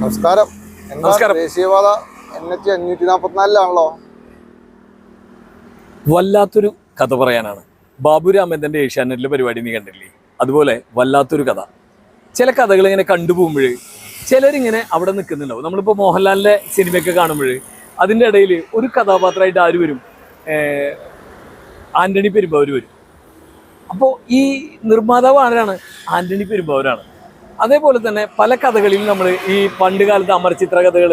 നമസ്കാരം. ദേശീയപാത N H അഞ്ഞൂറ്റി നാൽപ്പത്തിനാലിലാണല്ലോ വല്ലാത്തൊരു കഥ പറയാനാണ്. ബാബുരാമൻ രാമേന്ദ്രന്റെ ഏഷ്യാനെറ്റിലെ പരിപാടി നീ കണ്ടില്ലേ? അതുപോലെ വല്ലാത്തൊരു കഥ. ചില കഥകൾ ഇങ്ങനെ കണ്ടുപോകുമ്പോൾ ചിലരിങ്ങനെ അവിടെ നിൽക്കുന്നുണ്ടാവും. നമ്മളിപ്പോൾ മോഹൻലാലിന്റെ സിനിമയൊക്കെ കാണുമ്പോൾ അതിന്റെ ഇടയിൽ ഒരു കഥാപാത്രമായിട്ട് ആര് വരും? ആന്റണി ആന്റണി പെരുമ്പാവൂർ വരും. അപ്പോൾ ഈ നിർമ്മാതാവ് ആരാണ്? ആന്റണി പെരുമ്പാവൂരാണ്. അതേപോലെ തന്നെ പല കഥകളിലും നമ്മൾ ഈ പണ്ട് കാലത്ത് അമർചിത്ര കഥകൾ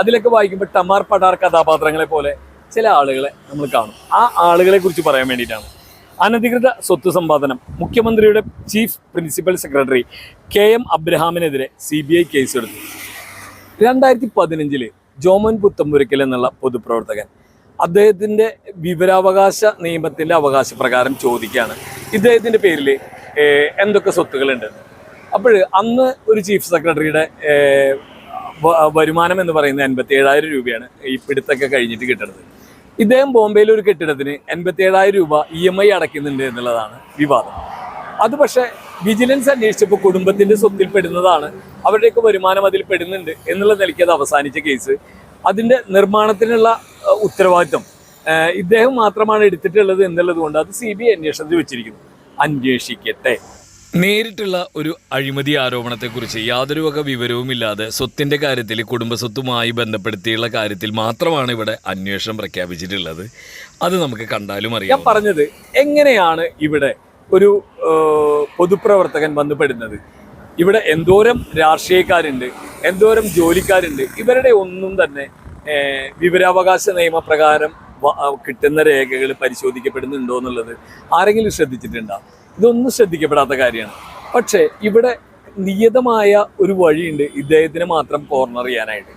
അതിലൊക്കെ വായിക്കുമ്പോൾ ടമാർ പടാർ കഥാപാത്രങ്ങളെ പോലെ ചില ആളുകളെ നമ്മൾ കാണും. ആ ആളുകളെ കുറിച്ച് പറയാൻ വേണ്ടിയിട്ടാണ്. അനധികൃത സ്വത്ത് സമ്പാദനം. മുഖ്യമന്ത്രിയുടെ chief principal secretary K M അബ്രഹാമിനെതിരെ C B I കേസെടുത്തു രണ്ടായിരത്തി പതിനഞ്ചിൽ ജോമൻ പുത്തമ്പുരക്കൽ എന്നുള്ള പൊതുപ്രവർത്തകൻ അദ്ദേഹത്തിന്റെ വിവരാവകാശ നിയമത്തിന്റെ അവകാശ പ്രകാരം ചോദിക്കുകയാണ് ഇദ്ദേഹത്തിന്റെ പേരിൽ എന്തൊക്കെ സ്വത്തുക്കളുണ്ട് അപ്പോൾ അന്ന് ഒരു ചീഫ് സെക്രട്ടറിയുടെ വരുമാനം എന്ന് പറയുന്നത് എൺപത്തി ഏഴായിരം രൂപയാണ് ഈ പിടുത്തൊക്കെ കഴിഞ്ഞിട്ട് കിട്ടുന്നത്. ഇദ്ദേഹം ബോംബെയിൽ ഒരു കെട്ടിടത്തിന് എൺപത്തി ഏഴായിരം രൂപ ഇ എം ഐ അടയ്ക്കുന്നുണ്ട് എന്നുള്ളതാണ് വിവാദം. അത് പക്ഷേ വിജിലൻസ് അന്വേഷിച്ചപ്പോൾ കുടുംബത്തിന്റെ സ്വത്തിൽ പെടുന്നതാണ് അവരുടെയൊക്കെ വരുമാനം അതിൽ പെടുന്നുണ്ട് എന്നുള്ള നിലയ്ക്ക് അത് അവസാനിച്ച കേസ്. അതിന്റെ നിർമ്മാണത്തിനുള്ള ഉത്തരവാദിത്വം ഇദ്ദേഹം മാത്രമാണ് എടുത്തിട്ടുള്ളത് എന്നുള്ളത് കൊണ്ട് അത് സി ബി ഐ അന്വേഷണത്തിൽ വെച്ചിരിക്കുന്നു. അന്വേഷിക്കട്ടെ. നേരിട്ടുള്ള ഒരു അഴിമതി ആരോപണത്തെക്കുറിച്ച് യാതൊരു വക വിവരവുമില്ലാതെ സ്വത്തിന്റെ കാര്യത്തിൽ കുടുംബസ്വത്തുമായി ബന്ധപ്പെടുത്തിയുള്ള കാര്യത്തിൽ മാത്രമാണ് ഇവിടെ അന്വേഷണം പ്രഖ്യാപിച്ചിട്ടുള്ളത്. അത് നമുക്ക് കണ്ടാലും അറിയാം ഞാൻ പറഞ്ഞത് എങ്ങനെയാണ് ഇവിടെ ഒരു പൊതുപ്രവർത്തകൻ ബന്ധപ്പെടുന്നത് ഇവിടെ എന്തോരം രാഷ്ട്രീയക്കാരുണ്ട് എന്തോരം ജോലിക്കാരുണ്ട് ഇവരുടെ ഒന്നും തന്നെ വിവരാവകാശ നിയമപ്രകാരം കിട്ടുന്ന രേഖകൾ പരിശോധിക്കപ്പെടുന്നുണ്ടോ എന്നുള്ളത് ആരെങ്കിലും ശ്രദ്ധിച്ചിട്ടുണ്ടോ? ഇതൊന്നും ശ്രദ്ധിക്കപ്പെടാത്ത കാര്യമാണ്. പക്ഷേ ഇവിടെ നിയതമായ ഒരു വഴിയുണ്ട് ഇദ്ദേഹത്തിന് മാത്രം കോർണർ ചെയ്യാനായിട്ട്.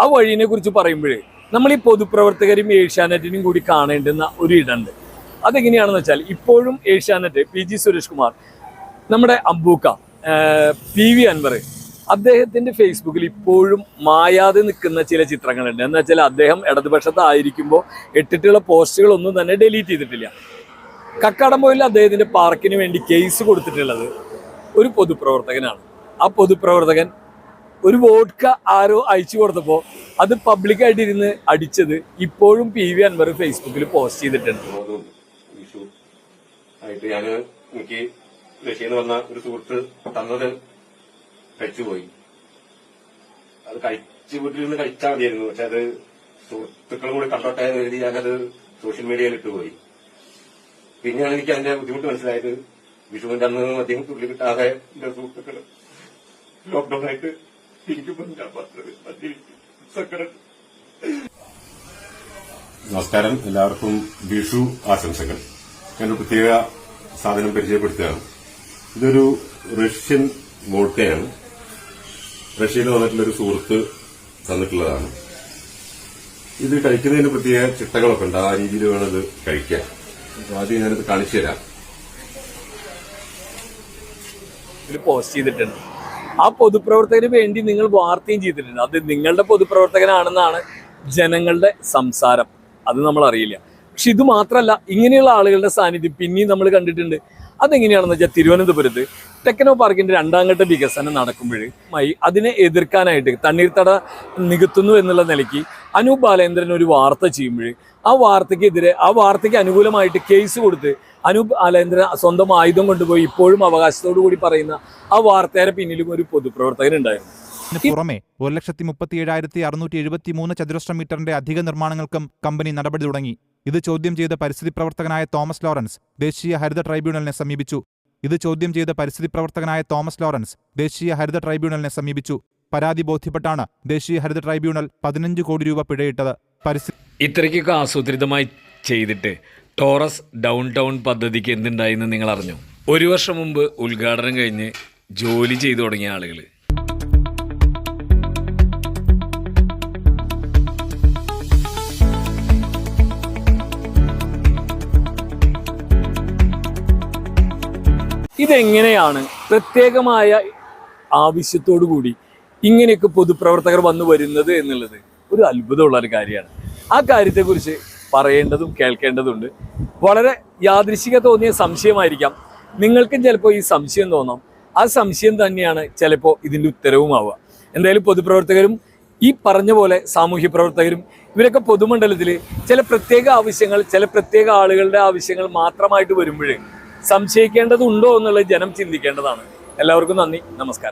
ആ വഴിനെ കുറിച്ച് പറയുമ്പോഴേ നമ്മൾ ഈ പൊതുപ്രവർത്തകരും ഏഷ്യാനെറ്റിനും കൂടി കാണേണ്ടുന്ന ഒരു ഇടമുണ്ട്. അതെങ്ങനെയാണെന്ന് വെച്ചാൽ ഇപ്പോഴും ഏഷ്യാനെറ്റ് പി ജി സുരേഷ് കുമാർ നമ്മുടെ ആഹ് പി വി അൻവർ അദ്ദേഹത്തിന്റെ ഫേസ്ബുക്കിൽ ഇപ്പോഴും മായാതെ നിൽക്കുന്ന ചില ചിത്രങ്ങളുണ്ട്. എന്ന് വെച്ചാൽ അദ്ദേഹം ഇടതുപക്ഷത്തായിരിക്കുമ്പോൾ ഇട്ടിട്ടുള്ള പോസ്റ്റുകളൊന്നും തന്നെ ഡിലീറ്റ് ചെയ്തിട്ടില്ല. കക്കാടംപോയിൽ അദ്ദേഹത്തിന്റെ പാർക്കിന് വേണ്ടി കേസ് കൊടുത്തിട്ടുള്ളത് ഒരു പൊതുപ്രവർത്തകനാണ്. ആ പൊതുപ്രവർത്തകൻ ഒരു വോഡ്ക ആരോ അയച്ചു കൊടുത്തപ്പോൾ അത് പബ്ലിക്കായിട്ട് ഇരുന്ന് അടിച്ചത് ഇപ്പോഴും പി വി അൻവർ ഫേസ്ബുക്കിൽ പോസ്റ്റ് ചെയ്തിട്ടുണ്ട്. ആയിട്ട് വന്ന ഒരു അത് കഴിച്ചു വീട്ടിലിരുന്ന് കഴിച്ചാൽ മതിയായിരുന്നു. പക്ഷെ അത് സുഹൃത്തുക്കളും കൂടി കണ്ടോട്ടെ എന്ന് ഞാനത് സോഷ്യൽ മീഡിയയിൽ ഇട്ടുപോയി. പിന്നെയാണ് എനിക്ക് അതിന്റെ ബുദ്ധിമുട്ട് മനസ്സിലായത്. വിഷുവിന്റെ അന്ന് അദ്ദേഹം തുള്ളി കിട്ടാതെ എന്റെ സുഹൃത്തുക്കൾ ലോക്ക്ഡൌൺ ആയിട്ട് ഇരിക്കുമ്പോൾ ഞാൻ നമസ്കാരം. എല്ലാവർക്കും വിഷു ആശംസകൾ. ഞാൻ പ്രത്യേക സാധനം പരിചയപ്പെടുത്തുകയാണ്. ഇതൊരു റഷ്യൻ വോട്ടയാണ് റഷ്യയിൽ വന്നിട്ടുള്ളൊരു സുഹൃത്ത് തന്നിട്ടുള്ളതാണ്. ഇത് കഴിക്കുന്നതിന് പ്രത്യേക ചിട്ടകളൊക്കെ ഉണ്ട്. ആ രീതിയിൽ വേണം ഇത് കഴിക്കാൻ. ആദ്യം ഞാനത് കാണിച്ചു തരാം. പോസ്റ്റ് ചെയ്തിട്ടുണ്ട്. ആ പൊതുപ്രവർത്തകന് വേണ്ടി നിങ്ങൾ വാർത്തയും ചെയ്തിട്ടുണ്ട്. അത് നിങ്ങളുടെ പൊതുപ്രവർത്തകനാണെന്നാണ് ജനങ്ങളുടെ സംസാരം. അത് നമ്മൾ അറിയില്ല. പക്ഷെ ഇത് മാത്രമല്ല ഇങ്ങനെയുള്ള ആളുകളുടെ സാന്നിധ്യം പിന്നെയും നമ്മൾ കണ്ടിട്ടുണ്ട്. അതെങ്ങനെയാണെന്ന് വെച്ചാൽ തിരുവനന്തപുരത്ത് ടെക്നോ പാർക്കിന്റെ രണ്ടാം ഘട്ട വികസനം നടക്കുമ്പോൾ അതിനെ എതിർക്കാനായിട്ട് തണ്ണീർത്തട നികത്തുന്നു എന്നുള്ള നിലയ്ക്ക് അനൂപ് ബാലേന്ദ്രൻ ഒരു വാർത്ത ചെയ്യുമ്പോൾ ആ വാർത്തയ്ക്കെതിരെ ആ വാർത്തയ്ക്ക് അനുകൂലമായിട്ട് കേസ് കൊടുത്ത് അനൂപ് ബാലേന്ദ്രൻ സ്വന്തം ആയുധം കൊണ്ടുപോയി ഇപ്പോഴും അവകാശത്തോടു കൂടി പറയുന്ന ആ വാർത്തയുടെ പിന്നിലും ഒരു പൊതുപ്രവർത്തകനുണ്ടായിരുന്നു ഉണ്ടായിരുന്നു. പുറമെ ഒരു ലക്ഷത്തി മുപ്പത്തി ഏഴായിരത്തി അറുന്നൂറ്റി എഴുപത്തി മൂന്ന് ചതുരശ്ര മീറ്ററിന്റെ അധിക നിർമ്മാണങ്ങൾക്കും കമ്പനി നടപടി തുടങ്ങി. ഇത് ചോദ്യം ചെയ്ത പരിസ്ഥിതി പ്രവർത്തകനായ തോമസ് ലോറൻസ് ദേശീയ ഹരിത ട്രൈബ്യൂണലിനെ സമീപിച്ചു. ഇത് ചോദ്യം ചെയ്ത പരിസ്ഥിതി പ്രവർത്തകനായ തോമസ് ലോറൻസ് ദേശീയ ഹരിത ട്രൈബ്യൂണലിനെ സമീപിച്ചു. പരാതി ബോധ്യപ്പെട്ടാണ് ദേശീയ ഹരിത ട്രൈബ്യൂണൽ പതിനഞ്ച് കോടി രൂപ പിഴയിട്ടത്. ഇത്രയ്ക്കൊക്കെ ആസൂത്രിതമായി ചെയ്തിട്ട് ടോറസ് ഡൗൺ ടൗൺ പദ്ധതിക്ക് എന്തുണ്ടായെന്ന് നിങ്ങൾ അറിഞ്ഞു ഒരു വർഷം മുമ്പ് ഉദ്ഘാടനം കഴിഞ്ഞ് ജോലി ചെയ്തു തുടങ്ങിയ ആളുകൾ ഇതെങ്ങനെയാണ് പ്രത്യേകമായ ആവശ്യത്തോടു കൂടി ഇങ്ങനെയൊക്കെ പൊതുപ്രവർത്തകർ വന്നു വരുന്നത് എന്നുള്ളത് ഒരു അത്ഭുതമുള്ള ഒരു കാര്യമാണ്. ആ കാര്യത്തെക്കുറിച്ച് പറയേണ്ടതും കേൾക്കേണ്ടതുണ്ട്. വളരെ യാദൃശിക തോന്നിയ സംശയമായിരിക്കാം. നിങ്ങൾക്കും ചിലപ്പോൾ ഈ സംശയം തോന്നാം. ആ സംശയം തന്നെയാണ് ചിലപ്പോൾ ഇതിന്റെ ഉത്തരവുമാവുക. എന്തായാലും പൊതുപ്രവർത്തകരും ഈ പറഞ്ഞ പോലെ സാമൂഹ്യ പ്രവർത്തകരും ഇവരൊക്കെ പൊതുമണ്ഡലത്തിൽ ചില പ്രത്യേക ആവശ്യങ്ങൾ ചില പ്രത്യേക ആളുകളുടെ ആവശ്യങ്ങൾ മാത്രമായിട്ട് വരുമ്പോഴേ സംശയിക്കേണ്ടതുണ്ടോ എന്നുള്ളത് ജനം ചിന്തിക്കേണ്ടതാണ്. എല്ലാവർക്കും നന്ദി. നമസ്കാരം.